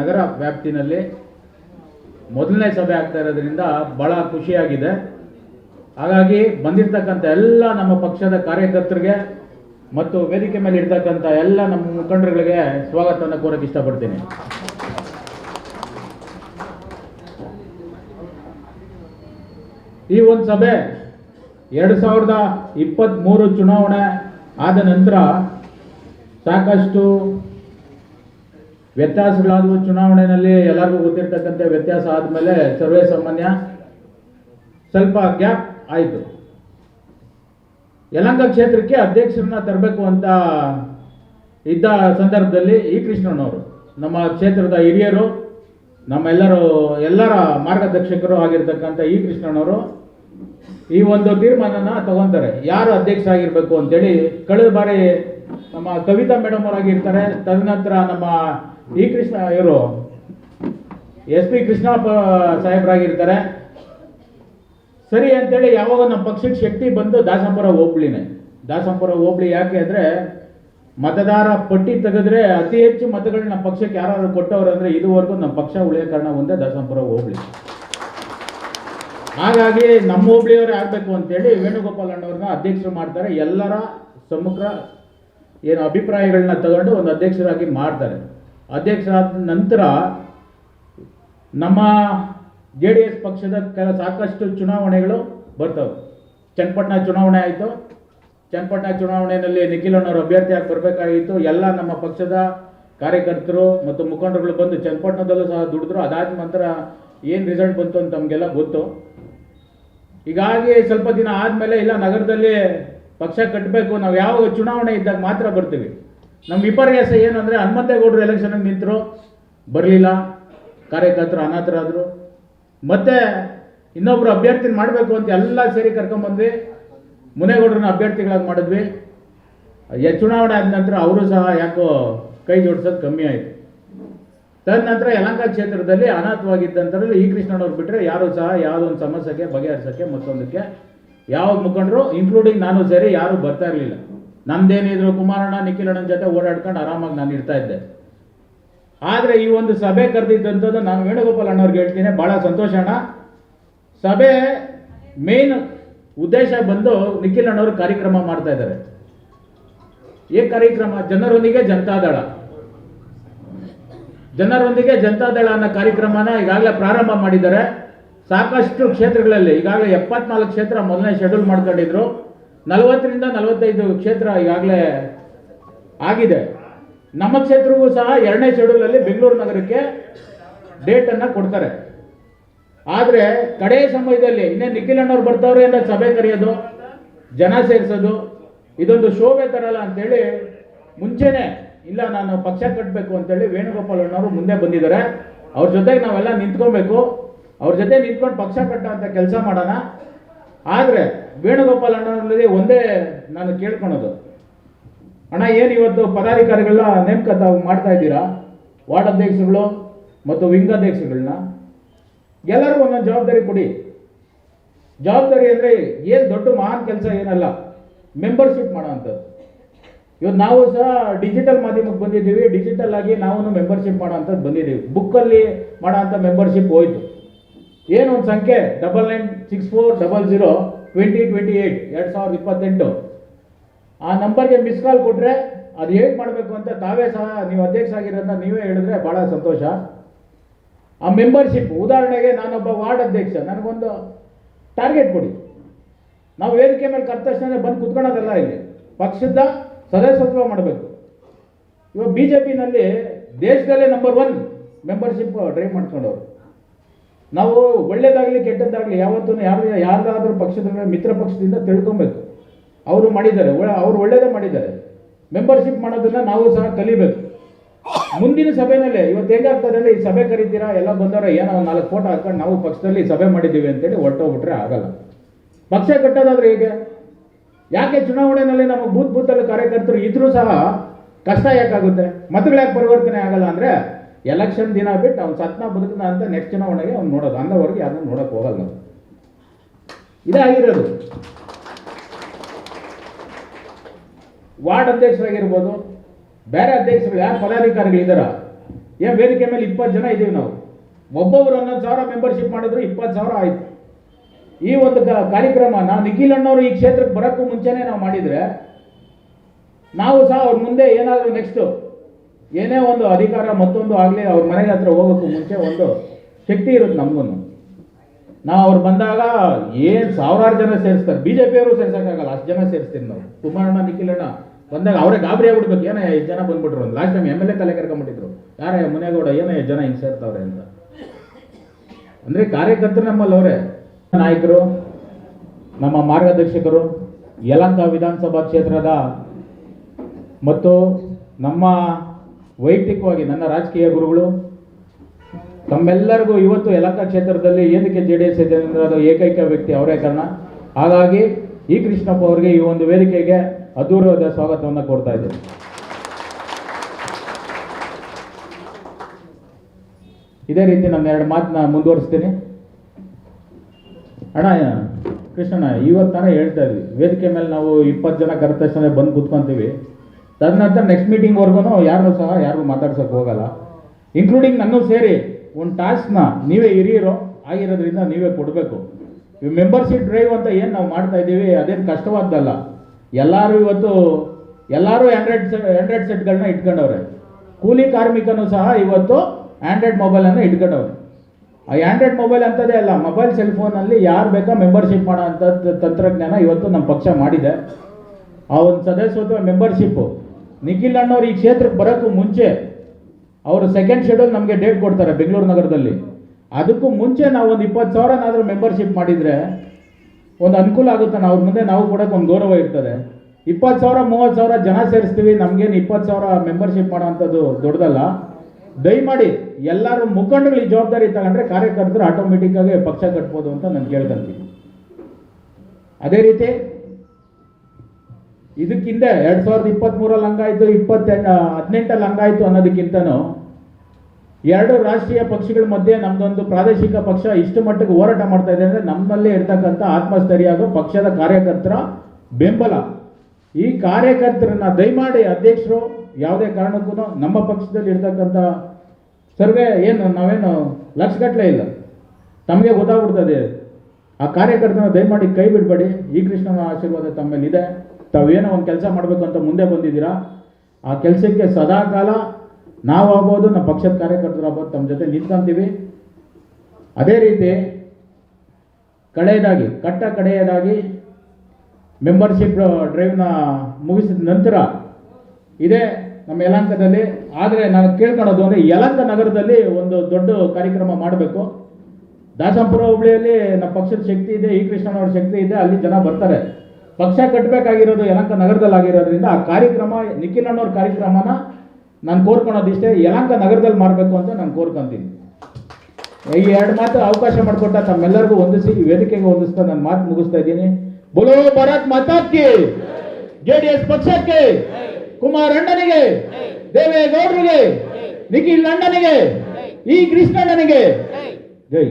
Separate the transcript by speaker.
Speaker 1: ನಗರ ವ್ಯಾಪ್ತಿನಲ್ಲಿ ಮೊದಲನೇ ಸಭೆ ಆಗ್ತಾ ಇರೋದ್ರಿಂದ ಬಹಳ ಖುಷಿಯಾಗಿದೆ. ಹಾಗಾಗಿ ಬಂದಿರ್ತಕ್ಕಂಥ ಎಲ್ಲ ನಮ್ಮ ಪಕ್ಷದ ಕಾರ್ಯಕರ್ತರಿಗೆ ಮತ್ತು ವೇದಿಕೆ ಮೇಲೆ ಇರ್ತಕ್ಕಂಥ ಎಲ್ಲ ನಮ್ಮ ಮುಖಂಡರುಗಳಿಗೆ ಸ್ವಾಗತವನ್ನು ಕೋರಕ್ಕೆ ಇಷ್ಟಪಡ್ತೀನಿ. ಈ ಒಂದು ಸಭೆ ಎರಡು ಸಾವಿರದ ಇಪ್ಪತ್ತ್ಮೂರು ಚುನಾವಣೆ ಆದ ನಂತರ ಸಾಕಷ್ಟು ವ್ಯತ್ಯಾಸಗಳಾದವು ಚುನಾವಣೆಯಲ್ಲಿ ಎಲ್ಲರಿಗೂ ಗೊತ್ತಿರ್ತಕ್ಕಂಥ ವ್ಯತ್ಯಾಸ ಆದಮೇಲೆ ಸರ್ವೇ ಸಾಮಾನ್ಯ ಸ್ವಲ್ಪ ಗ್ಯಾಪ್ ಆಯಿತು. ಯಲಂಗ ಕ್ಷೇತ್ರಕ್ಕೆ ಅಧ್ಯಕ್ಷರನ್ನ ತರಬೇಕು ಅಂತ ಇದ್ದ ಸಂದರ್ಭದಲ್ಲಿ ಈ ಕೃಷ್ಣನವರು ನಮ್ಮ ಕ್ಷೇತ್ರದ ಹಿರಿಯರು, ನಮ್ಮೆಲ್ಲರೂ, ಎಲ್ಲರ ಮಾರ್ಗದರ್ಶಕರು ಆಗಿರ್ತಕ್ಕಂಥ ಈ ಕೃಷ್ಣನವರು ಈ ಒಂದು ತೀರ್ಮಾನನ ತಗೊಂತಾರೆ. ಯಾರು ಅಧ್ಯಕ್ಷ ಆಗಿರಬೇಕು ಅಂತೇಳಿ ಕಳೆದ ಬಾರಿ ನಮ್ಮ ಕವಿತಾ ಮೇಡಮ್ ಅವರಾಗಿರ್ತಾರೆ. ತದನಂತರ ನಮ್ಮ ಈ ಕೃಷ್ಣ ಇವರು ಎಸ್ ಪಿ ಕೃಷ್ಣಪ್ಪ ಸಾಹೇಬ್ರಾಗಿರ್ತಾರೆ. ಸರಿ ಅಂತೇಳಿ ಯಾವಾಗ ನಮ್ಮ ಪಕ್ಷಕ್ಕೆ ಶಕ್ತಿ ಬಂದು ದಾಸಂಪುರ ಹೋಬಳಿನೇ. ದಾಸಂಪುರ ಹೋಬಳಿ ಯಾಕೆ ಅಂದರೆ ಮತದಾರ ಪಟ್ಟಿ ತೆಗೆದ್ರೆ ಅತಿ ಹೆಚ್ಚು ಮತಗಳು ನಮ್ಮ ಪಕ್ಷಕ್ಕೆ ಯಾರು ಕೊಟ್ಟವ್ರು ಅಂದರೆ ಇದುವರೆಗೂ ನಮ್ಮ ಪಕ್ಷ ಉಳಿಯ ಕಾರಣ ಒಂದೇ ದಾಸಂಪುರ ಹೋಬಳಿ. ಹಾಗಾಗಿ ನಮ್ಮ ಹೋಬಳಿಯವರೇ ಆಗಬೇಕು ಅಂತೇಳಿ ವೇಣುಗೋಪಾಲ್ ಅಣ್ಣವ್ರನ್ನ ಅಧ್ಯಕ್ಷರು ಮಾಡ್ತಾರೆ. ಎಲ್ಲರ ಸಮಗ್ರ ಏನು ಅಭಿಪ್ರಾಯಗಳನ್ನ ತಗೊಂಡು ಒಂದು ಅಧ್ಯಕ್ಷರಾಗಿ ಮಾಡ್ತಾರೆ. ಅಧ್ಯಕ್ಷರಾದ ನಂತರ ನಮ್ಮ ಜೆ ಡಿ ಎಸ್ ಪಕ್ಷದ ಕೆಲ ಸಾಕಷ್ಟು ಚುನಾವಣೆಗಳು ಬರ್ತವೆ. ಚನ್ನಪಟ್ಟಣ ಚುನಾವಣೆ ಆಯಿತು. ಚನ್ನಪಟ್ಟಣ ಚುನಾವಣೆಯಲ್ಲಿ ನಿಖಿಲ್ ಅಣ್ಣವರು ಅಭ್ಯರ್ಥಿಯಾಗಿ ಬರಬೇಕಾಗಿತ್ತು. ಎಲ್ಲ ನಮ್ಮ ಪಕ್ಷದ ಕಾರ್ಯಕರ್ತರು ಮತ್ತು ಮುಖಂಡರುಗಳು ಬಂದು ಚನ್ನಪಟ್ಟಣದಲ್ಲೂ ಸಹ ದುಡಿದ್ರು. ಅದಾದ ನಂತರ ಏನು ರಿಸಲ್ಟ್ ಬಂತು ಅಂತ ನಮಗೆಲ್ಲ ಗೊತ್ತು. ಹೀಗಾಗಿ ಸ್ವಲ್ಪ ದಿನ ಆದಮೇಲೆ ಇಲ್ಲ, ನಗರದಲ್ಲಿ ಪಕ್ಷ ಕಟ್ಟಬೇಕು. ನಾವು ಯಾವ ಚುನಾವಣೆ ಇದ್ದಾಗ ಮಾತ್ರ ಬರ್ತೀವಿ. ನಮ್ಮ ವಿಪರ್ಯಾಸ ಏನಂದರೆ ಹನುಮಂತೇಗೌಡರು ಎಲೆಕ್ಷನ್ಗೆ ನಿಂತರು, ಬರಲಿಲ್ಲ. ಕಾರ್ಯಕರ್ತರು ಅನಾಥರಾದರು. ಮತ್ತೆ ಇನ್ನೊಬ್ಬರು ಅಭ್ಯರ್ಥಿನ ಮಾಡಬೇಕು ಅಂತ ಎಲ್ಲ ಸೇರಿ ಕರ್ಕೊಂಬಂದ್ವಿ ಮುನೇಗೌಡರನ್ನ ಅಭ್ಯರ್ಥಿಗಳಾಗಿ ಮಾಡಿದ್ವಿ. ಚುನಾವಣೆ ಆದ ನಂತರ ಅವರು ಸಹ ಯಾಕೋ ಕೈ ಜೋಡಿಸೋದು ಕಮ್ಮಿ ಆಯಿತು. ತದನಂತರ ಯಲಂಕ ಕ್ಷೇತ್ರದಲ್ಲಿ ಅನಾಥವಾಗಿದ್ದಂಥರಲ್ಲಿ ಈ ಕೃಷ್ಣನವ್ರು ಬಿಟ್ಟರೆ ಯಾರೂ ಸಹ ಯಾವುದೊಂದು ಸಮಸ್ಯೆಗೆ ಬಗೆಹರಿಸೋಕ್ಕೆ ಮತ್ತೊಂದಕ್ಕೆ ಯಾವ ಮುಖಂಡರು ಇನ್ಕ್ಲೂಡಿಂಗ್ ನಾನು ಸೇರಿ ಯಾರೂ ಬರ್ತಾ ಇರಲಿಲ್ಲ. ನಮ್ದೇನಿದ್ರು ಕುಮಾರಣ್ಣ, ನಿಖಿಲಣ್ಣನ ಜೊತೆ ಓಡಾಡ್ಕೊಂಡು ಆರಾಮಾಗಿ ನಾನು ಇರ್ತಾ ಇದ್ದೆ. ಆದರೆ ಈ ಒಂದು ಸಭೆ ಕರೆದಿದ್ದಂಥದ್ದು ನಾನು ವೇಣುಗೋಪಾಲ್ ಅಣ್ಣವ್ರಿಗೆ ಹೇಳ್ತೀನಿ ಭಾಳ ಸಂತೋಷ ಅಣ್ಣ. ಸಭೆ ಮೇನ್ ಉದ್ದೇಶ ಬಂದು ನಿಖಿಲ್ ಅಣ್ಣವರು ಕಾರ್ಯಕ್ರಮ ಮಾಡ್ತಾ ಇದ್ದಾರೆ. ಈ ಕಾರ್ಯಕ್ರಮ ಜನರೊಂದಿಗೆ ಜನತಾದಳ ಜನರೊಂದಿಗೆ ಜನತಾದಳ ಅನ್ನೋ ಕಾರ್ಯಕ್ರಮನ ಈಗಾಗಲೇ ಪ್ರಾರಂಭ ಮಾಡಿದ್ದಾರೆ. ಸಾಕಷ್ಟು ಕ್ಷೇತ್ರಗಳಲ್ಲಿ, ಈಗಾಗಲೇ ಎಪ್ಪತ್ನಾಲ್ಕು ಕ್ಷೇತ್ರ ಮೊದಲನೇ ಶೆಡ್ಯೂಲ್ ಮಾಡ್ಕೊಂಡಿದ್ರು. ನಲವತ್ತರಿಂದ ನಲವತ್ತೈದು ಕ್ಷೇತ್ರ ಈಗಾಗಲೇ ಆಗಿದೆ. ನಮ್ಮ ಕ್ಷೇತ್ರಕ್ಕೂ ಸಹ ಎರಡನೇ ಶೆಡ್ಯೂಲಲ್ಲಿ ಬೆಂಗಳೂರು ನಗರಕ್ಕೆ ಡೇಟನ್ನು ಕೊಡ್ತಾರೆ. ಆದರೆ ಕಡೆ ಸಮಯದಲ್ಲಿ ಇನ್ನೇ ನಿಖಿಲ್ ಅಣ್ಣವ್ರು ಬರ್ತಾವ್ರೆ ಅನ್ನೋ ಸಭೆ ಕರೆಯೋದು, ಜನ ಸೇರಿಸೋದು, ಇದೊಂದು ಶೋಭೆ ತರಲ್ಲ ಅಂತೇಳಿ ಮುಂಚೆನೆ ಇಲ್ಲ ನಾನು ಪಕ್ಷ ಕಟ್ಟಬೇಕು ಅಂತೇಳಿ ವೇಣುಗೋಪಾಲ್ ಅಣ್ಣವರು ಮುಂದೆ ಬಂದಿದ್ದಾರೆ. ಅವ್ರ ಜೊತೆಗೆ ನಾವೆಲ್ಲ ನಿಂತ್ಕೊಬೇಕು. ಅವ್ರ ಜೊತೆ ನಿಂತ್ಕೊಂಡು ಪಕ್ಷ ಕಟ್ಟೋ ಅಂತ ಕೆಲಸ ಮಾಡೋಣ. ಆದರೆ ವೇಣುಗೋಪಾಲ್ ಅಣ್ಣವರಲ್ಲಿ ಒಂದೇ ನಾನು ಕೇಳ್ಕೊಳೋದು. ಅಣ್ಣ, ಏನು ಇವತ್ತು ಪದಾಧಿಕಾರಿಗಳನ್ನ ನೇಮಕ ತಾವು ಮಾಡ್ತಾ ಇದ್ದೀರಾ? ವಾರ್ಡ್ ಅಧ್ಯಕ್ಷರುಗಳು ಮತ್ತು ವಿಂಗ್ ಅಧ್ಯಕ್ಷರುಗಳನ್ನ ಎಲ್ಲರಿಗೂ ಒಂದೊಂದು ಜವಾಬ್ದಾರಿ ಕೊಡಿ. ಜವಾಬ್ದಾರಿ ಅಂದರೆ ಏನು ದೊಡ್ಡ ಮಹಾನ್ ಕೆಲಸ ಏನಲ್ಲ ಮೆಂಬರ್ಶಿಪ್ ಮಾಡೋ ಅಂಥದ್ದು. ಇವತ್ತು ನಾವು ಸಹ ಡಿಜಿಟಲ್ ಮಾಧ್ಯಮಕ್ಕೆ ಬಂದಿದ್ದೀವಿ ಡಿಜಿಟಲ್ ಆಗಿ ನಾವು ಮೆಂಬರ್ಶಿಪ್ ಮಾಡೋ ಅಂಥದ್ದು ಬಂದಿದ್ದೀವಿ. ಬುಕ್ಕಲ್ಲಿ ಮಾಡೋ ಅಂಥ ಮೆಂಬರ್ಶಿಪ್ ಹೋಯ್ತು. ಏನು ಒಂದು ಸಂಖ್ಯೆ double nine six four double zero twenty twenty eight ಎರಡು ಸಾವಿರದ ಇಪ್ಪತ್ತೆಂಟು. ಆ ನಂಬರ್ಗೆ ಮಿಸ್ ಕಾಲ್ ಕೊಟ್ಟರೆ ಅದು ಹೇಗೆ ಮಾಡಬೇಕು ಅಂತ ತಾವೇ ಸಹ ನೀವು ಅಧ್ಯಕ್ಷ ಆಗಿರೋದನ್ನ ನೀವೇ ಹೇಳಿದ್ರೆ ಭಾಳ ಸಂತೋಷ. ಆ ಮೆಂಬರ್ಶಿಪ್ ಉದಾಹರಣೆಗೆ ನಾನೊಬ್ಬ ವಾರ್ಡ್ ಅಧ್ಯಕ್ಷ, ನನಗೊಂದು ಟಾರ್ಗೆಟ್ ಕೊಡಿ. ನಾವು ವೇದಿಕೆ ಮೇಲೆ ಕರೆದ ಬಂದು ಕುತ್ಕೊಳ್ಳೋದಲ್ಲ ಇಲ್ಲಿ. ಪಕ್ಷದ ಸದಸ್ಯತ್ವ ಮಾಡಬೇಕು. ಇವಾಗ ಬಿ ಜೆ ಪಿನಲ್ಲಿ ದೇಶದಲ್ಲೇ ನಂಬರ್ ಒನ್ ಮೆಂಬರ್ಶಿಪ್ ಡ್ರೈವ್ ಮಾಡ್ಕೊಂಡವ್ರು ನಾವು ಒಳ್ಳೇದಾಗಲಿ ಕೆಟ್ಟದ್ದಾಗಲಿ ಯಾವತ್ತೂ ಯಾರು ಯಾರ್ದಾದ್ರೂ ಪಕ್ಷದ ಮಿತ್ರ ಪಕ್ಷದಿಂದ ತಿಳ್ಕೊಬೇಕು. ಅವರು ಮಾಡಿದ್ದಾರೆ. ಅವರು ಒಳ್ಳೇದೇ ಮಾಡಿದ್ದಾರೆ. ಮೆಂಬರ್ಶಿಪ್ ಮಾಡೋದನ್ನ ನಾವು ಸಹ ಕಲಿಬೇಕು. ಮುಂದಿನ ಸಭೆನಲ್ಲೇ, ಇವತ್ತು ಹೇಗಾಗ್ತದೆ ಅಂದರೆ ಈ ಸಭೆ ಕರಿತೀರಾ, ಎಲ್ಲ ಬಂದವರ, ಏನೋ ಒಂದು ನಾಲ್ಕು ಫೋಟೋ ಹಾಕೊಂಡು ನಾವು ಪಕ್ಷದಲ್ಲಿ ಸಭೆ ಮಾಡಿದ್ದೀವಿ ಅಂತೇಳಿ ಹೊರಟೋಗ್ಬಿಟ್ರೆ ಆಗಲ್ಲ. ಪಕ್ಷ ಕಟ್ಟೋದಾದ್ರೆ ಹೇಗೆ? ಯಾಕೆ ಚುನಾವಣೆಯಲ್ಲಿ ನಮ್ಮ ಬೂತ್ ಬೂತಲ್ಲಿ ಕಾರ್ಯಕರ್ತರು ಇದ್ರೂ ಸಹ ಕಷ್ಟ ಯಾಕಾಗುತ್ತೆ? ಮತಗಳು ಯಾಕೆ ಪರಿವರ್ತನೆ ಆಗಲ್ಲ ಅಂದ್ರೆ ಎಲೆಕ್ಷನ್ ದಿನ ಬಿಟ್ಟು ಅವ್ನು ಸತ್ನ ಬದುಕನ ಅಂತ ನೆಕ್ಸ್ಟ್ ಚುನಾವಣೆಗೆ ಅವ್ನು ನೋಡೋದು. ಅಂದವರೆಗೆ ಯಾರನ್ನೂ ನೋಡೋಕೆ ಹೋಗಲ್ಲ. ನಾವು ಇದೇ ಆಗಿರೋದು ವಾರ್ಡ್ ಅಧ್ಯಕ್ಷರಾಗಿರ್ಬೋದು, ಬೇರೆ ಅಧ್ಯಕ್ಷರು ಯಾರು ಪದಾಧಿಕಾರಿಗಳಿದ್ದಾರ ಏನ್ ವೇದಿಕೆ ಮೇಲೆ ಇಪ್ಪತ್ತು ಜನ ಇದ್ದೀವಿ ನಾವು. ಒಬ್ಬೊಬ್ರು ಹನ್ನೊಂದು ಸಾವಿರ ಮೆಂಬರ್ಶಿಪ್ ಮಾಡಿದ್ರು ಇಪ್ಪತ್ತು ಸಾವಿರ ಆಯ್ತು. ಈ ಒಂದು ಕಾರ್ಯಕ್ರಮ, ನಾವು ನಿಖಿಲ್ ಅಣ್ಣವರು ಈ ಕ್ಷೇತ್ರಕ್ಕೆ ಬರೋಕ್ಕೂ ಮುಂಚೆನೆ ನಾವು ಮಾಡಿದ್ರೆ, ನಾವು ಸಹ ಅವ್ರ ಮುಂದೆ ಏನಾದರೂ ನೆಕ್ಸ್ಟ್ ಏನೇ ಒಂದು ಅಧಿಕಾರ ಮತ್ತೊಂದು ಆಗಲಿ, ಅವ್ರ ಮನೆಗೆ ಹತ್ರ ಹೋಗೋಕ್ಕೂ ಮುಂಚೆ ಒಂದು ಶಕ್ತಿ ಇರುತ್ತೆ ನಮಗೂ ನಾವು ಅವ್ರು ಬಂದಾಗ ಏನು ಸಾವಿರಾರು ಜನ ಸೇರಿಸ್ತಾರೆ ಬಿ ಜೆ ಪಿಯವರು ಸೇರ್ಸೋಕ್ಕಾಗಲ್ಲ, ಅಷ್ಟು ಜನ ಸೇರಿಸ್ತೀವಿ ನಾವು. ಕುಮಾರಣ್ಣ, ನಿಖಿಲಣ್ಣ ಬಂದಾಗ ಅವರೇ ಗಾಬರಿ ಆಗ್ಬಿಡ್ಬೇಕು ಏನೇ ಎಷ್ಟು ಜನ ಬಂದ್ಬಿಟ್ರು last time M L A ತಲೆ ಕರ್ಕೊಂಬಿಟ್ಟಿದ್ರು ಯಾರೇ ಮುನೇಗೌಡ ಏನೇ ಜನ ಹಿಂಗೆ ಸೇರ್ತಾವ್ರೆ ಅಂತ. ಅಂದರೆ ಕಾರ್ಯಕರ್ತರು ನಮ್ಮಲ್ಲಿ ಅವರೇ. ನಾಯಕರು, ನಮ್ಮ ಮಾರ್ಗದರ್ಶಕರು, ಯಲಂಕ ವಿಧಾನಸಭಾ ಕ್ಷೇತ್ರದ ಮತ್ತು ನಮ್ಮ ವೈಯಕ್ತಿಕವಾಗಿ ನನ್ನ ರಾಜಕೀಯ ಗುರುಗಳು, ತಮ್ಮೆಲ್ಲರಿಗೂ ಇವತ್ತು ಯಲಹಂಕ ಕ್ಷೇತ್ರದಲ್ಲಿ ಏನಕ್ಕೆ ಜೆ ಡಿ ಎಸ್ ಇದೆ ಅಂದರೆ ಅದು ಏಕೈಕ ವ್ಯಕ್ತಿ ಅವರೇ ಕಾರಣ. ಹಾಗಾಗಿ ಈ ಕೃಷ್ಣಪ್ಪ ಅವರಿಗೆ ಈ ಒಂದು ವೇದಿಕೆಗೆ ಅದೂರವಾದ ಸ್ವಾಗತವನ್ನು ಕೊಡ್ತಾ ಇದ್ದೇನೆ. ಇದೇ ರೀತಿ ನನ್ನ ಎರಡು ಮಾತನ್ನ ಮುಂದುವರಿಸ್ತೀನಿ. ಅಣ್ಣ, ಕೃಷ್ಣಣ್ಣ ಇವತ್ತು ತಾನೇ ಹೇಳ್ತಾ ಇದ್ವಿ. ವೇದಿಕೆ ಮೇಲೆ ನಾವು ಇಪ್ಪತ್ತು ಜನ ಕರೆದ ತಕ್ಷಣ ಬಂದು ಕೂತ್ಕೊಂತೀವಿ. ತದನಂತರ ನೆಕ್ಸ್ಟ್ ಮೀಟಿಂಗ್ವರೆಗೂ ಯಾರನ್ನೂ ಸಹ ಯಾರಿಗೂ ಮಾತಾಡ್ಸೋಕೆ ಹೋಗಲ್ಲ. ಇನ್ಕ್ಲೂಡಿಂಗ್ ನನ್ನೂ ಸೇರಿ ಒಂದು ಟಾಸ್ಕ್ನ ನೀವೇ ಹಿರಿಯರು ಆಗಿರೋದ್ರಿಂದ ನೀವೇ ಕೊಡಬೇಕು. ಈ ಮೆಂಬರ್ಶಿಪ್ ಡ್ರೈವ್ ಅಂತ ಏನು ನಾವು ಮಾಡ್ತಾ ಇದ್ದೀವಿ ಅದೇನು ಕಷ್ಟವಾದ್ದಲ್ಲ. ಎಲ್ಲರೂ ಇವತ್ತು ಎಲ್ಲರೂ ಆ್ಯಂಡ್ರಾಯ್ಡ್ ಆ್ಯಂಡ್ರಾಯ್ಡ್ ಸೆಟ್ಗಳನ್ನ ಇಟ್ಕೊಂಡವ್ರೆ. ಕೂಲಿ ಕಾರ್ಮಿಕನೂ ಸಹ ಇವತ್ತು ಆ್ಯಂಡ್ರಾಯ್ಡ್ ಮೊಬೈಲನ್ನು ಇಟ್ಕೊಂಡವ್ರೆ. ಆ ಆ್ಯಂಡ್ರಾಯ್ಡ್ ಮೊಬೈಲ್ ಅಂತದೇ ಅಲ್ಲ ಮೊಬೈಲ್ ಸೆಲ್ ಫೋನಲ್ಲಿ ಯಾರು ಬೇಕಾ ಮೆಂಬರ್ಶಿಪ್ ಮಾಡೋ ಅಂಥದ್ದು ತಂತ್ರಜ್ಞಾನ ಇವತ್ತು ನಮ್ಮ ಪಕ್ಷ ಮಾಡಿದೆ. ಆ ಒಂದು ಸದಸ್ಯತ್ವ ಮೆಂಬರ್ಶಿಪ್ಪು ನಿಖಿಲ್ ಅಣ್ಣವ್ರು ಈ ಕ್ಷೇತ್ರಕ್ಕೆ ಬರೋಕ್ಕೂ ಮುಂಚೆ ಅವರು ಸೆಕೆಂಡ್ ಶೆಡ್ಯೂಲ್ ನಮಗೆ ಡೇಟ್ ಕೊಡ್ತಾರೆ ಬೆಂಗಳೂರು ನಗರದಲ್ಲಿ. ಅದಕ್ಕೂ ಮುಂಚೆ ನಾವು ಒಂದು ಇಪ್ಪತ್ತು ಸಾವಿರನಾದರೂ ಮೆಂಬರ್ಶಿಪ್ ಮಾಡಿದರೆ ಒಂದು ಅನುಕೂಲ ಆಗುತ್ತೆ ಅವ್ರ ಮುಂದೆ ನಾವು ಕೊಡೋಕೆ ಒಂದು ಗೌರವ ಇರ್ತದೆ. ಇಪ್ಪತ್ತು ಸಾವಿರ, ಮೂವತ್ತು ಸಾವಿರ ಜನ ಸೇರಿಸ್ತೀವಿ, ನಮಗೇನು ಇಪ್ಪತ್ತು ಸಾವಿರ ಮೆಂಬರ್ಶಿಪ್ ಮಾಡೋ ಅಂಥದ್ದು ದೊಡ್ಡದಲ್ಲ. ದಯಮಾಡಿ ಎಲ್ಲರೂ ಮುಖಂಡಗಳು ಈ ಜವಾಬ್ದಾರಿ ತಗೊಂಡ್ರೆ ಕಾರ್ಯಕರ್ತರು ಆಟೋಮೆಟಿಕ್ಕಾಗಿ ಪಕ್ಷ ಕಟ್ಬೋದು ಅಂತ ನಾನು ಕೇಳ್ಕೊಂತೀನಿ ಅದೇ ರೀತಿ ಇದಕ್ಕಿಂತ ಎರಡು ಸಾವಿರದ ಇಪ್ಪತ್ತ್ಮೂರಲ್ಲಿ ಹಂಗಾಯ್ತು ಇಪ್ಪತ್ತೆಂಟು ಹದಿನೆಂಟಲ್ಲಿ ಹಂಗಾಯ್ತು ಅನ್ನೋದಕ್ಕಿಂತನೂ ಎರಡು ರಾಷ್ಟ್ರೀಯ ಪಕ್ಷಗಳ ಮಧ್ಯೆ ನಮ್ದೊಂದು ಪ್ರಾದೇಶಿಕ ಪಕ್ಷ ಇಷ್ಟು ಮಟ್ಟಿಗೆ ಹೋರಾಟ ಮಾಡ್ತಾ ಇದೆ ಅಂದರೆ ನಮ್ಮಲ್ಲೇ ಇರ್ತಕ್ಕಂಥ ಆತ್ಮಸ್ಥೈರ್ಯ ಹಾಗೂ ಪಕ್ಷದ ಕಾರ್ಯಕರ್ತರ ಬೆಂಬಲ. ಈ ಕಾರ್ಯಕರ್ತರನ್ನ ದಯಮಾಡಿ ಅಧ್ಯಕ್ಷರು ಯಾವುದೇ ಕಾರಣಕ್ಕೂ ನಮ್ಮ ಪಕ್ಷದಲ್ಲಿ ಇರ್ತಕ್ಕಂಥ ಸರ್ವೆ ಏನು, ನಾವೇನು ಲಕ್ಷಗಟ್ಟಲೆ ಇಲ್ಲ. ತಮಗೆ ಗೊತ್ತಾಗ್ಬಿಡ್ತದೆ. ಆ ಕಾರ್ಯಕರ್ತನ ದಯಮಾಡಿ ಕೈ ಬಿಡಬೇಡಿ. ಈ ಕೃಷ್ಣನ ಆಶೀರ್ವಾದ ತಮ್ಮ ಮೇಲೆ ಇದೆ ತಾವೇನೋ ಒಂದು ಕೆಲಸ ಮಾಡಬೇಕು ಅಂತ ಮುಂದೆ ಬಂದಿದ್ದೀರಾ? ಆ ಕೆಲಸಕ್ಕೆ ಸದಾ ಕಾಲ ನಾವು ಆಗ್ಬೋದು, ನಮ್ಮ ಪಕ್ಷದ ಕಾರ್ಯಕರ್ತರು ಆಗ್ಬೋದು, ತಮ್ಮ ಜೊತೆ ನಿಂತ್ಕೊಂತೀವಿ. ಅದೇ ರೀತಿ ಕಡೆಯದಾಗಿ ಕಟ್ಟ ಕಡೆಯದಾಗಿ ಮೆಂಬರ್ಶಿಪ್ ಡ್ರೈವ್ನ ಮುಗಿಸಿದ ನಂತರ ಇದೇ ನಮ್ಮ ಯಲಂಕದಲ್ಲಿ ಆದರೆ ನಾನು ಕೇಳ್ಕೊಳೋದು ಅಂದರೆ ಯಲಂಕ ನಗರದಲ್ಲಿ ಒಂದು ದೊಡ್ಡ ಕಾರ್ಯಕ್ರಮ ಮಾಡಬೇಕು. ದಾಸಂಪುರ ಹುಬ್ಳಿಯಲ್ಲಿ ನಮ್ಮ ಪಕ್ಷದ ಶಕ್ತಿ ಇದೆ, ಈ ಕೃಷ್ಣನವ್ರ ಶಕ್ತಿ ಇದೆ, ಅಲ್ಲಿ ಜನ ಬರ್ತಾರೆ. ಪಕ್ಷ ಕಟ್ಟಬೇಕಾಗಿರೋದು ಯಲಂಕ ನಗರದಲ್ಲಿ ಆಗಿರೋದ್ರಿಂದ ಆ ಕಾರ್ಯಕ್ರಮ, ನಿಖಿಲ್ ಅಣ್ಣವ್ರ ಕಾರ್ಯಕ್ರಮನ ನಾನು ಕೋರ್ಕೊಳೋದಿಷ್ಟೇ, ಯಲಂಕ ನಗರದಲ್ಲಿ ಮಾಡಬೇಕು ಅಂತ ನಾನು ಕೋರ್ಕೊಂತೀನಿ. ಈ ಎರಡು ಮಾತು ಅವಕಾಶ ಮಾಡಿಕೊಟ್ಟ ತಮ್ಮೆಲ್ಲರಿಗೂ ಹೊಂದಿಸಿ ಈ ವೇದಿಕೆಗೆ ಹೊಂದಿಸ್ತಾ ನಾನು ಮಾತು ಮುಗಿಸ್ತಾ ಇದ್ದೀನಿ. ಬೋಲೋ ಭಾರತ್ ಮಾತಾಕ್ಕೆ ಜೆ ಡಿ ಎಸ್ ಪಕ್ಷಕ್ಕೆ! ಕುಮಾರ್ ಅಣ್ಣನಿಗೆ! ದೇವೇಗೌಡರಿಗೆ! ನಿಖಿಲ್ ಅಣ್ಣನಿಗೆ! ಈ ಕೃಷ್ಣಣ್ಣನಿಗೆ! ಜೈ.